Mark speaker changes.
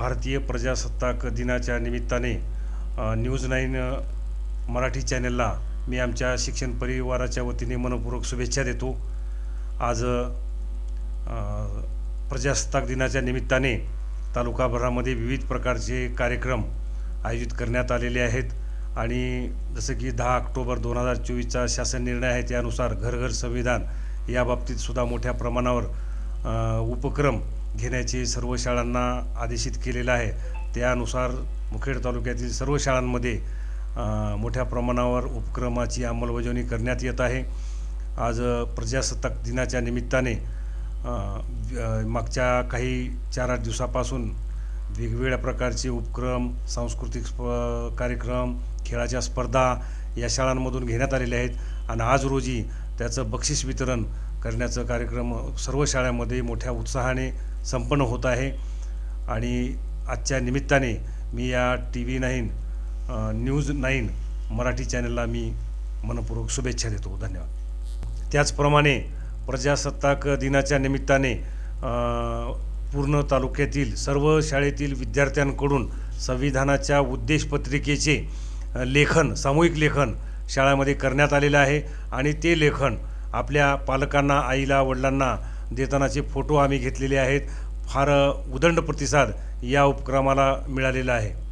Speaker 1: भारतीय प्रजासत्ताक दिनाच्या निमित्ताने न्यूज नाईन मराठी चॅनलला मी आमच्या शिक्षण परिवाराच्या वतीने मनपूर्वक शुभेच्छा देतो. आज प्रजासत्ताक दिनाच्या निमित्ताने तालुकाभरामध्ये विविध प्रकारचे कार्यक्रम आयोजित करण्यात आलेले आहेत आणि जसं की दहा ऑक्टोबर दोन हजार चोवीसचा शासन निर्णय आहे त्यानुसार घर घर संविधान या बाबतीत सुद्धा मोठ्या प्रमाणावर उपक्रम घेण्याचे सर्व शाळांना आदेशित केलेलं आहे. त्यानुसार मुखेड तालुक्यातील सर्व शाळांमध्ये मोठ्या प्रमाणावर उपक्रमाची अंमलबजावणी करण्यात येत आहे. आज प्रजासत्ताक दिनाच्या निमित्ताने मागच्या काही चार आठ दिवसापासून वेगवेगळ्या प्रकारचे उपक्रम सांस्कृतिक स्प कार्यक्रम खेळाच्या स्पर्धा या शाळांमधून घेण्यात आलेले आहेत. आणि आज रोजी त्याचं बक्षीस वितरण करण्याचा कार्यक्रम सर्व शाळांमध्ये मोठ्या उत्साहाने संपन्न होत आहे. आणि आजच्या निमित्ताने मी या T V nine news nine Marathi चॅनलला मी मनपूर्वक शुभेच्छा देतो. धन्यवाद. त्याचप्रमाणे प्रजासत्ताक दिनाच्या निमित्ताने पूर्ण तालुक्यातील सर्व शाळेतील विद्यार्थ्यांकडून संविधानाच्या उद्देशपत्रिकेचे लेखन सामूहिक लेखन शाळेमध्ये करण्यात आलेलं आहे. आणि ते लेखन आपल्या पालकांना आईला वडिलांना देतानाचे फोटो आम्ही घेतलेले आहेत. फार उदंड प्रतिसाद या उपक्रमाला मिळालेला आहे.